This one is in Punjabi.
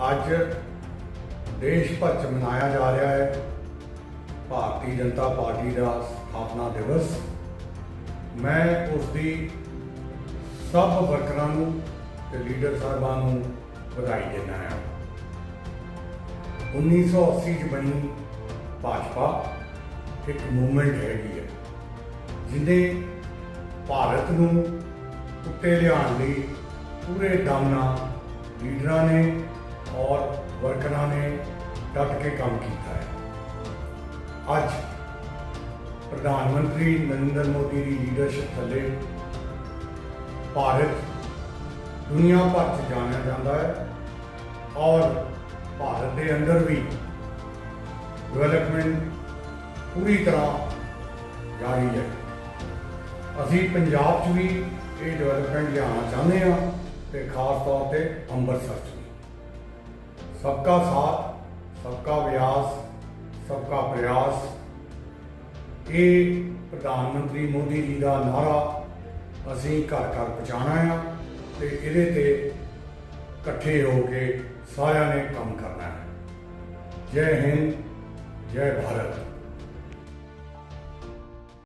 ਅੱਜ ਦੇਸ਼ ਭਰ ਚ ਮਨਾਇਆ ਜਾ ਰਿਹਾ ਹੈ। ਭਾਰਤੀ ਜਨਤਾ ਪਾਰਟੀ ਦਾ ਸਥਾਪਨਾ ਦਿਵਸ। ਮੈਂ ਉਸ ਦੀ ਸਭ ਵਰਕਰਾਂ ਨੂੰ ਤੇ ਲੀਡਰ ਸਾਹਿਬਾਂ ਨੂੰ ਵਧਾਈ ਦਿੰਦਾ ਹਾਂ। 1980 ਚ ਬਣੀ ਭਾਜਪਾ ਇੱਕ ਮੂਵਮੈਂਟ ਹੈਗੀ ਹੈ, ਜਿਹਦੇ ਭਾਰਤ ਨੂੰ ਉੱਤੇ ਲਿਆਉਣ ਲਈ ਪੂਰੇ ਦਮ ਨਾਲ ਲੀਡਰਾਂ ਨੇ ਵਰਕਰਾਂ ਨੇ ਡਟ ਕੇ ਕੰਮ ਕੀਤਾ ਹੈ। ਅੱਜ ਪ੍ਰਧਾਨ ਮੰਤਰੀ ਨਰਿੰਦਰ ਮੋਦੀ ਦੀ ਲੀਡਰਸ਼ਿਪ ਥੱਲੇ ਭਾਰਤ ਦੁਨੀਆ ਭਰ 'ਚ ਜਾਣਿਆ ਜਾਂਦਾ ਹੈ ਔਰ ਭਾਰਤ ਦੇ ਅੰਦਰ ਵੀ ਡਿਵੈਲਪਮੈਂਟ ਪੂਰੀ ਤਰ੍ਹਾਂ ਜਾਰੀ ਹੈ। ਅਸੀਂ ਪੰਜਾਬ 'ਚ ਵੀ ਇਹ ਡਿਵੈਲਪਮੈਂਟ ਲਿਆਉਣਾ ਚਾਹੁੰਦੇ ਹਾਂ ਤੇ ਖਾਸ ਤੌਰ ਤੇ ਅੰਮ੍ਰਿਤਸਰ 'ਚ ਵੀ। सबका साथ सबका ਵਿਆਸ सबका ਪ੍ਰਯਾਸ ਇਹ ਪ੍ਰਧਾਨ ਮੰਤਰੀ ਮੋਦੀ ਜੀ ਦਾ ਨਾਰਾ ਅਸੀਂ ਘਰ ਘਰ ਪਹੁੰਚਾਉਣਾ ਆ ਤੇ ਇਹਦੇ ਤੇ ਇਕੱਠੇ ਹੋ ਕੇ ਸਾਰਿਆਂ ਨੇ ਕੰਮ ਕਰਨਾ ਹੈ ਜੈ ਹਿੰਦ ਜੈ ਭਾਰਤ